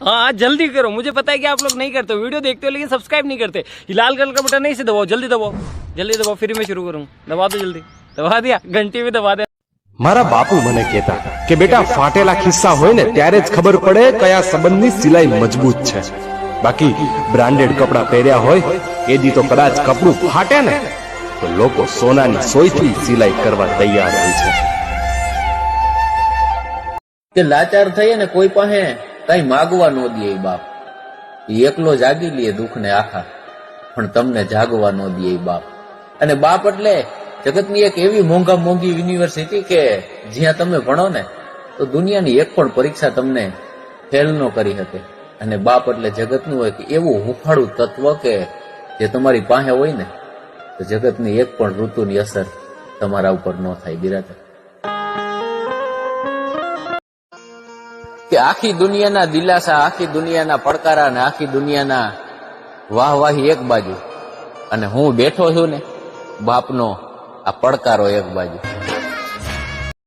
हाँ जल्दी करो मुझे पता है कि आप लोग नहीं करते हो वीडियो देखते हो लेकिन सब्सक्राइब नहीं करते ये लाल कलर का बटन नहीं से दबाओ जल्दी दबाओ जल्दी दबाओ फिर मैं शुरू करूँ दबा दो जल्दी दबा दिया घंटी भी दबा दे મારા બાપુ મને કહેતા કે બેટા ફાટેલા ખિસ્સા હોય ને ત્યારે જ ખબર પડે કયા સંબંધની સિલાઈ મજબૂત છે બાકી બ્રાન્ડેડ કપડાં પહેર્યા હોય એ દી તો કદાચ કપડું ફાટે ને તો લોકો સોનાની સોયથી સિલાઈ કરવા તૈયાર હોય છે કે લાચાર થઈએ ને કોઈ પાસે કઈ માગવા ન દે બાપ. એ એકલો જાગી લે દુઃખ ને આખા. પણ તમને જાગવા ન દે બાપ. અને બાપ એટલે જગતની એક એવી મોંઘા મોંઘી યુનિવર્સિટી કે જ્યાં તમે ભણો ને, તો દુનિયાની એક પણ પરીક્ષા તમને ફેલ ન કરી શકે. અને બાપ એટલે જગતનું એક એવું હુફાળું તત્વ કે જે તમારી પાસે હોય ને, તો જગતની એક પણ ઋતુની અસર તમારા ઉપર ન થાય બિરાજર કે આખી દુનિયાના દિલાસા, આખી દુનિયાના પડકારા અને આખી દુનિયાના વાહવાહી એક બાજુ. અને હું બેઠો છું ને, બાપનો આ પડકારો એક બાજુ.